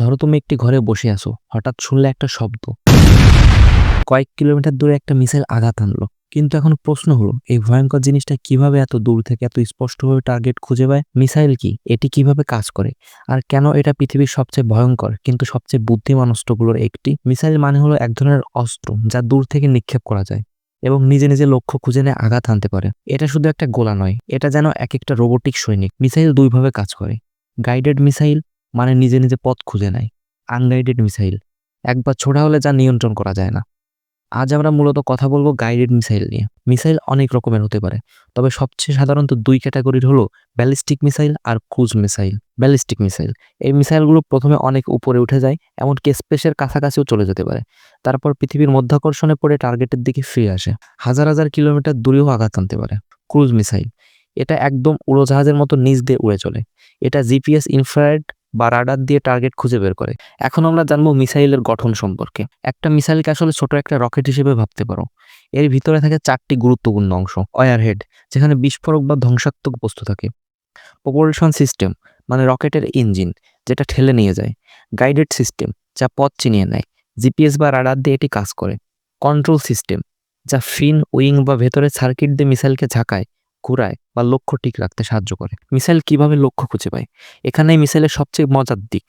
ধরো তুমি একটি ঘরে বসে আছো, হঠাৎ শুনলে একটা শব্দ। কয়েক কিলোমিটার দূরে একটা মিসাইল আঘাত আনলো। কিন্তু এখন প্রশ্ন হলো, এই ভয়ঙ্কর জিনিসটা কীভাবে এত দূর থেকে এত স্পষ্টভাবে টার্গেট খুঁজে পায়? মিসাইল কি? এটি কীভাবে কাজ করে? আর কেন এটা পৃথিবীর সবচেয়ে ভয়ঙ্কর কিন্তু সবচেয়ে বুদ্ধিমান অস্ত্রগুলোর একটি? মিসাইল মানে হলো এক ধরনের অস্ত্র যা দূর থেকে নিক্ষেপ করা যায় এবং নিজে নিজে লক্ষ্য খুঁজে নিয়ে আঘাত আনতে পারে। এটা শুধু একটা গোলা নয়, এটা যেন এক একটা রোবোটিক সৈনিক। মিসাইল দুইভাবে কাজ করে। গাইডেড মিসাইল মানে নিজে নিজে পথ খুঁজে নেয়। আনগাইডেড মিসাইল একবার ছোড়া হলে যা নিয়ন্ত্রণ করা যায় না। আজ আমরা মূলত কথা বলব গাইডেড মিসাইল নিয়ে। মিসাইল অনেক রকমের হতে পারে, তবে সবচেয়ে সাধারণত দুই ক্যাটাগরির হলো ব্যালিস্টিক মিসাইল আর ক্রুজ মিসাইল ব্যালিস্টিক মিসাইল এই মিসাইলগুলো প্রথমে অনেক উপরে উঠে যায়, এমনকি স্পেসের কাছাকাছিও চলে যেতে পারে। তারপর পৃথিবীর মধ্যাকর্ষণে পড়ে টার্গেটের দিকে ফিরে আসে। হাজার হাজার কিলোমিটার দূরেও আঘাত আনতে পারে। ক্রুজ মিসাইল এটা একদম উড়োজাহাজের মতো নিচ দিয়ে উড়ে চলে। এটা জিপিএস ইনফ্রারেড বা রাডার দিয়ে টার্গেট খুঁজে বের করে। এখন আমরা জানব মিসাইলের গঠন সম্পর্কে। একটা মিসাইলকে আসলে ছোট একটা রকেট হিসেবে ভাবতে পারো। এর ভিতরে থাকে চারটি গুরুত্বপূর্ণ অংশ। ওয়ারহেড যেখানে বিস্ফোরক বা ধ্বংসাত্মক বস্তু থাকে। প্রপোলশন সিস্টেম মানে রকেটের ইঞ্জিন যেটা ঠেলে নিয়ে যায়। গাইডেড সিস্টেম যা পথ চিনিয়ে নেয়। জিপিএস বা রাডার দিয়ে এটি কাজ করে। কন্ট্রোল সিস্টেম যা ফিন উইং বা ভেতরে সার্কিট দিয়ে মিসাইলকে ঝাঁকায়। ঘুরায় বা লক্ষ্য ঠিক রাখতে সাহায্য করে। মিসাইল কীভাবে লক্ষ্য খুঁজে পায়? এখানে মিসাইলের সবচেয়ে মজার দিক।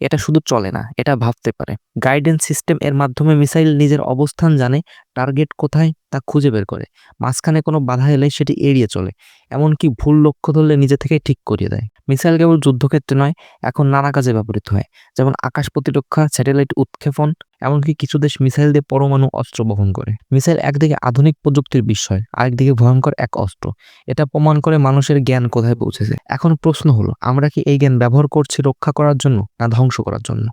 এটা শুধু চলে না, এটা ভাবতে পারে। গাইডেন্স সিস্টেম এর মাধ্যমে মিসাইল নিজের অবস্থান জানে টার্গেট কোথায় তা খুঁজে বের করে। মাঝখানে কোনো বাধা এলে সেটি এড়িয়ে চলে, এমনকি ভুল লক্ষ্য ধরলে নিজে থেকেই ঠিক করিয়ে দেয়। মিসাইল কেবল যুদ্ধক্ষেত্রে নয়, এখন নানা কাজে ব্যবহৃত হয়, যেমন আকাশ প্রতিরক্ষা, স্যাটেলাইট উৎক্ষেপণ, এমনকি কিছু দেশ মিসাইল দিয়ে পরমাণু অস্ত্র বহন করে। মিসাইল একদিকে আধুনিক প্রযুক্তির বিষয়, আরেকদিকে ভয়ঙ্কর এক অস্ত্র। এটা প্রমাণ করে মানুষের জ্ঞান কোথায় পৌঁছেছে। এখন প্রশ্ন হলো, আমরা কি এই জ্ঞান ব্যবহার করছি রক্ষা করার জন্য, না ধ্বংস করার জন্য?